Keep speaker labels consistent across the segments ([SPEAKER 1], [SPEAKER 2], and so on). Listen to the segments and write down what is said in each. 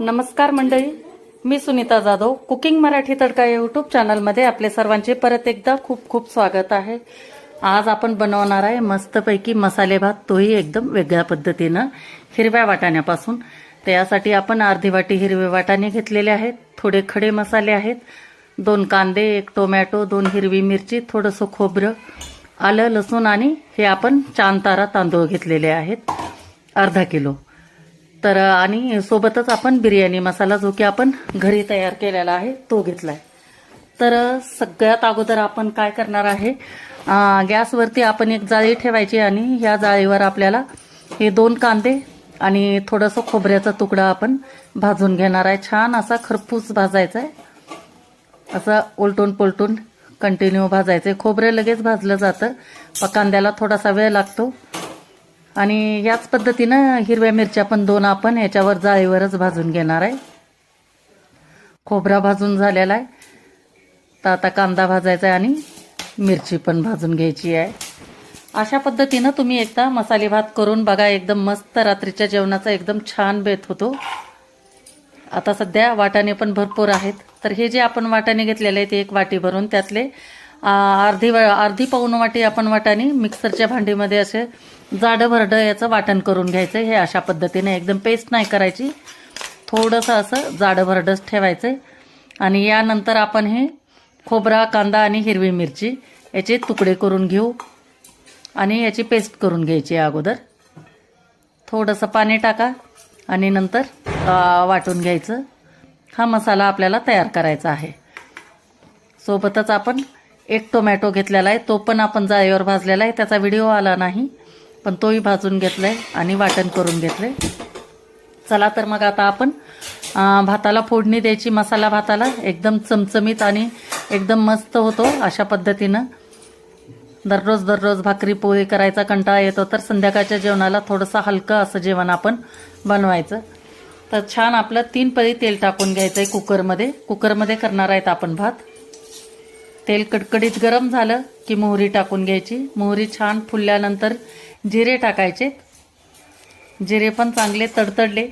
[SPEAKER 1] नमस्कार मंडळी. मी सुनीता जाधव कुकिंग मराठी तडका युट्यूब चॅनलमध्ये आपले सर्वांचे परत एकदा खूप खूप स्वागत आहे. आज आपण बनवणार आहे मस्तपैकी मसाले भात तोही एकदम वेगळ्या पद्धतीनं हिरव्या वाटाण्यापासून. त्यासाठी आपण अर्धी वाटी हिरवे वाटाणे घेतलेले आहेत थोडे खडे मसाले आहेत दोन कांदे एक टोमॅटो दोन हिरवी मिरची थोडंसं खोबरं आलं लसूण आणि हे आपण चांतारा तांदूळ घेतलेले आहेत अर्धा किलो. तर आणि सोबतच आपण बिर्याणी मसाला जो की आपण घरी तयार केलेला आहे तो घेतलाय. तर सगळ्यात अगोदर आपण काय करणार आहे गॅसवरती आपण एक जाळी ठेवायची आणि ह्या जाळीवर आपल्याला हे दोन कांदे आणि थोडंसं खोबऱ्याचा तुकडा आपण भाजून घेणार आहे. छान असा खरपूस भाजायचा आहे असं उलटून पलटून कंटिन्यू भाजायचं आहे खोबरं लगेच भाजलं जातं. पण कांद्याला थोडासा वेळ लागतो. आणि याच पद्धतीनं हिरव्या मिरच्या पण दोन आपण याच्यावर जाळीवरच भाजून घेणार आहे. खोबरा भाजून झालेला आहे. तर आता कांदा भाजायचा आहे आणि मिरची पण भाजून घ्यायची आहे. अशा पद्धतीनं तुम्ही एकदा मसाले भात करून बघा एकदम मस्त रात्रीच्या जेवणाचा एकदम छान बेत होतो. आता सध्या वाटाणे पण भरपूर आहेत. तर हे जे आपण वाटाणे घेतलेले आहेत एक वाटी भरून त्यातले अर्धी अर्धी पाऊन वाटी आपण वाटाणे मिक्सरच्या भांडीमध्ये असे जाडं भरडं याचं वाटण करून घ्यायचं हे अशा पद्धतीने एकदम पेस्ट नाही करायची. थोडंसं असं जाडं भरडंच ठेवायचं आणि यानंतर आपण हे खोबरा कांदा आणि हिरवी मिरची याचे तुकडे करून घेऊ. आणि याची पेस्ट करून घ्यायची आहे अगोदर. थोडंसं पाणी टाका आणि नंतर वाटून घ्यायचं. हा मसाला आपल्याला तयार करायचा आहे. सोबतच आपण एक टोमॅटो घेतलेला आहे. तो पण आपण जाळीवर भाजलेला आहे. त्याचा व्हिडिओ आला नाही. पण तोही भाजून घेतला आहे आणि वाटण करून घेतलं आहे चला तर मग आता आपण भाताला फोडणी द्यायची मसाला भाताला. एकदम चमचमीत आणि एकदम मस्त होतो अशा पद्धतीनं. दररोज दररोज भाकरी पोळी करायचा कंटाळा येतो तर संध्याकाळच्या जेवणाला थोडंसं हलकं असं जेवण आपण बनवायचं. तर छान आपलं तीन पळी तेल टाकून घ्यायचं आहे कुकरमध्ये कुकरमध्ये करणार आहेत आपण भात. तेल कडकडीत गरम झालं की मोहरी टाकून घ्यायची. मोहरी छान फुलल्यानंतर जिरे टाकायचे. जिरे पण चांगले तडतडले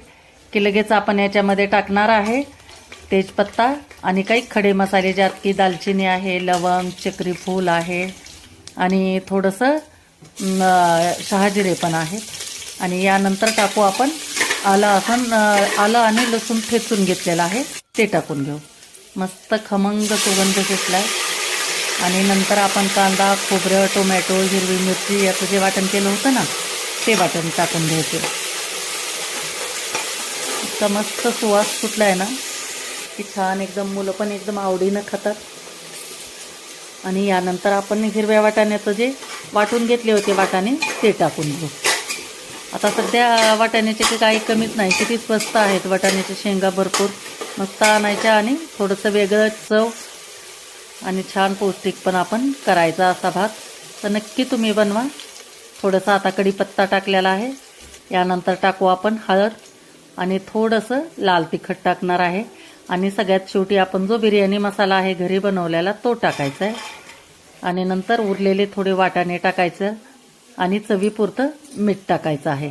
[SPEAKER 1] की लगेच आपण याच्यामध्ये टाकणार आहे तेजपत्ता आणि काही खडे मसाले ज्यात की दालचिनी आहे लवंग चक्रीफूल आहे आणि थोडंसं शहाजिरे पण आहे. आणि यानंतर टाकू आपण आलं असं आलं आणि लसूण ठेचून घेतलेलं आहे. ते टाकून घेऊ. मस्त खमंग सुगंध सुटलाय. आणि नंतर आपण कांदा खोबरं टोमॅटो हिरवी मिरची याचं जे वाटण केलं होतं ना ते वाटण टाकून घ्यायचं. इतका मस्त सुवास सुटला आहे ना की छान एकदम मुलं पण एकदम आवडीनं खातात. आणि यानंतर आपण हिरव्या वाटाण्याचं जे वाटून घेतले होते वाटाणे ते टाकून घेऊ. आता सध्या वाटाण्याचे काही कमीच नाही किती स्वस्त आहेत वाटाण्याच्या शेंगा भरपूर मस्त आणायच्या आणि थोडंसं वेगळं चव आणि छान पौष्टिक पण आपण करायचा असा भात. तर नक्की तुम्ही बनवा. थोडंसं आता कढीपत्ता टाकलेला आहे. यानंतर टाकू आपण हळद आणि थोडंसं लाल तिखट टाकणार आहे. आणि सगळ्यात शेवटी आपण जो बिर्याणी मसाला आहे घरी बनवलेला तो टाकायचा आहे. आणि नंतर उरलेले थोडे वाटाणे टाकायचं आणि चवीपुरतं मीठ टाकायचं आहे.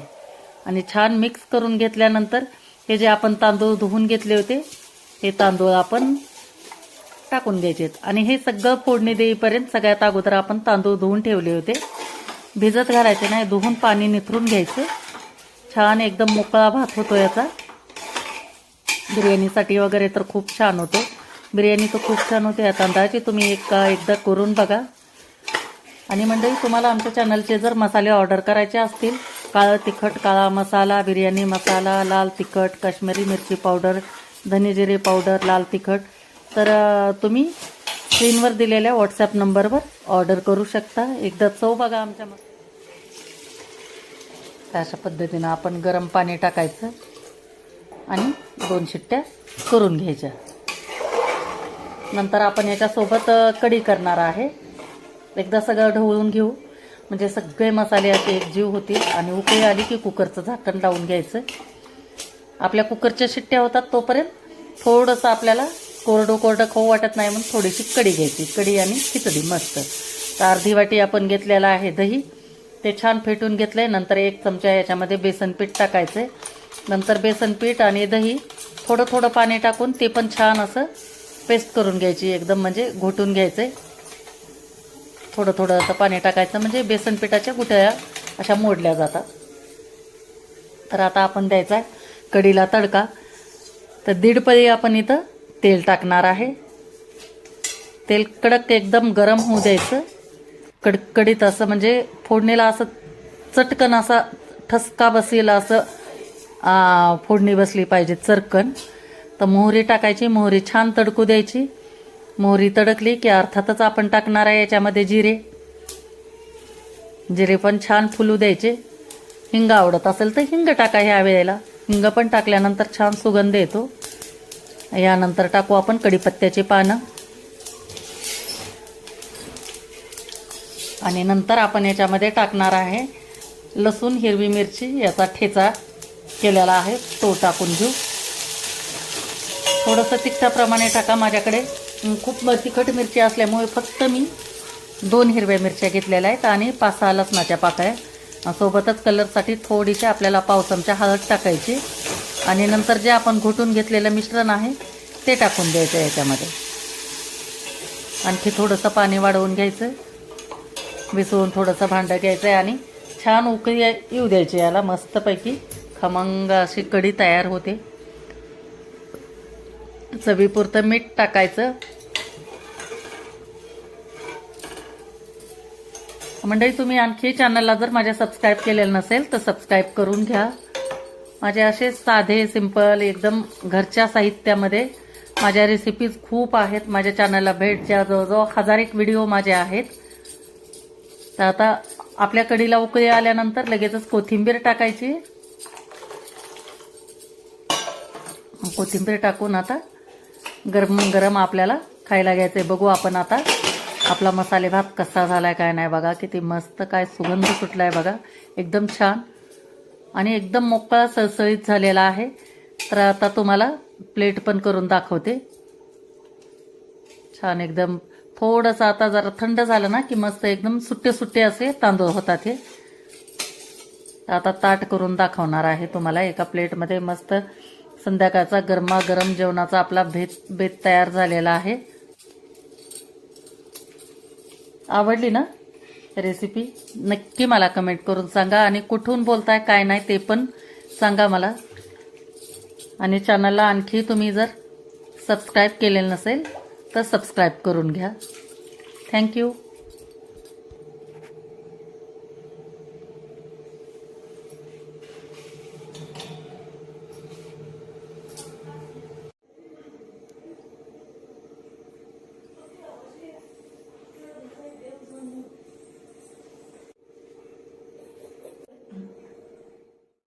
[SPEAKER 1] आणि छान मिक्स करून घेतल्यानंतर हे जे आपण तांदूळ धुवून घेतले होते हे तांदूळ आपण टाकून द्यायचे आणि हे सगळं फोडणी देईपर्यंत सगळ्यात अगोदर आपण तांदूळ धुवून ठेवले होते. भिजत घालायचे नाही धुवून पाणी निथरून घ्यायचं. छान एकदम मोकळा भात होतो याचा. बिर्याणीसाठी वगैरे तर खूप छान होतो. बिर्याणी तर खूप छान होते या तांदळाची. तुम्ही एक एकदा करून बघा. आणि मंडळी तुम्हाला आमच्या चॅनलचे जर मसाले ऑर्डर करायचे असतील काळं तिखट काळा मसाला बिर्याणी मसाला लाल तिखट काश्मीरी मिरची पावडर धनेजिरे पावडर लाल तिखट तर तुम्ही स्क्रीनवर दिलेल्या व्हॉट्सॲप नंबरवर ऑर्डर करू शकता. एकदा चव बघा आमच्या मग. अशा पद्धतीनं आपण गरम पाणी टाकायचं आणि दोन शिट्ट्या करून घ्यायच्या. नंतर आपण याच्यासोबत कढी करणार आहे. एकदा सगळं ढवळून घेऊ. म्हणजे सगळे मसाले असे एकजीव होतील आणि उकळी आली की कुकरचं झाकण लावून घ्यायचं. आपल्या कुकरच्या शिट्ट्या होतात तोपर्यंत थोडंसं आपल्याला कोरडं कोरडं खाऊ वाटत नाही म्हणून थोडीशी कढी घ्यायची. कढी आणि खिचडी मस्त. तर अर्धी वाटी आपण घेतलेला आहे दही. ते छान फेटून घेतलंय. नंतर एक चमचा याच्यामध्ये बेसन पीठ आहे नंतर बेसन पीठ आणि दही थोडं थोडं पाणी टाकून ते पण छान असं पेस्ट करून घ्यायची. एकदम म्हणजे घोटून घ्यायचे थोडं थोडं असं पाणी टाकायचं. म्हणजे बेसन पिठाच्या गुठळ्या अशा मोडल्या जातात. तर आता आपण द्यायचा कढीला तडका. तर दीड पळी आपण इथं तेल टाकणार आहे. तेल कडक एकदम गरम होऊ द्यायचं. कडकडीत असं म्हणजे फोडणीला असं चटकन असा ठसका बसेल असं फोडणी बसली पाहिजे चरकन. तर मोहरी टाकायची मोहरी छान तडकू द्यायची. मोहरी तडकली की अर्थातच आपण टाकणार आहे याच्यामध्ये जिरे. जिरे पण छान फुलू द्यायचे. हिंग आवडत असेल तर हिंग टाका ह्या वेळेला. हिंग पण टाकल्यानंतर छान सुगंध येतो. यानंतर टाकू आपण कढीपत्त्याची पानं. आणि नंतर आपण याच्यामध्ये टाकणार आहे लसूण हिरवी मिरची याचा ठेचा केलेला आहे तो टाकून घेऊ. थोडंसं तिखटाप्रमाणे टाका माझ्याकडे. खूप तिखट मिरची असल्यामुळे फक्त मी दोन हिरव्या मिरच्या घेतलेल्या आहेत आणि पाच सहा लसणाच्या पाकळ्या. सोबतच कलरसाठी थोडीशी आपल्याला पाव हळद टाकायची. आणि नंतर जे आपण घोटून घेतलेलं मिश्रण आहे ते टाकून द्यायचं याच्यामध्ये. आणखी थोडंसं पाणी वाढवून घ्यायचं. विसळून थोडंसं भांडं घ्यायचं आहे आणि छान उकळी येऊ द्यायची याला मस्तपैकी. खमंग अशी कढी तयार होते. चवीपुरतं मीठ टाकायचं. मंडळी तुम्ही आणखी चॅनलला जर माझ्या सबस्क्राईब केलेलं नसेल तर सबस्क्राईब करून घ्या. माझे असे साधे सिंपल एकदम घरच्या साहित्यामध्ये माझ्या रेसिपीज खूप आहेत. माझ्या चॅनलला भेट ज्या जवळजवळ हजार एक व्हिडिओ माझे आहेत. तर आता आपल्या कडीला उकळी आल्यानंतर लगेचच कोथिंबीर टाकायची. कोथिंबीर टाकून आता गरम गरम आपल्याला खायला घ्यायचं आहे बघू आपण आता आपला मसाले भात कसा आहे काय नाही बघा. किती मस्त काय सुगंध सुटलाय बघा. एकदम छान. आणि एकदम मोकळा सळसळीत झालेला आहे. तर आता तुम्हाला प्लेट पण करून दाखवते. छान एकदम थोडंसं आता जरा थंड झालं ना की मस्त एकदम सुट्टे सुट्टे असे तांदूळ होतात हे. आता ताट करून दाखवणार आहे तुम्हाला. एका प्लेटमध्ये मस्त संध्याकाळचा गरमागरम जेवणाचा आपला भेत बेत तयार झालेला आहे. आवडली ना? रेसिपी नक्की मला कमेंट करून सांगा आणि कुठून बोलताय काय नाही ते पण सांगा मला. आणि चॅनलला आणखी तुम्ही जर सबस्क्राईब केलेलं नसेल तर सबस्क्राईब करून घ्या. थँक्यू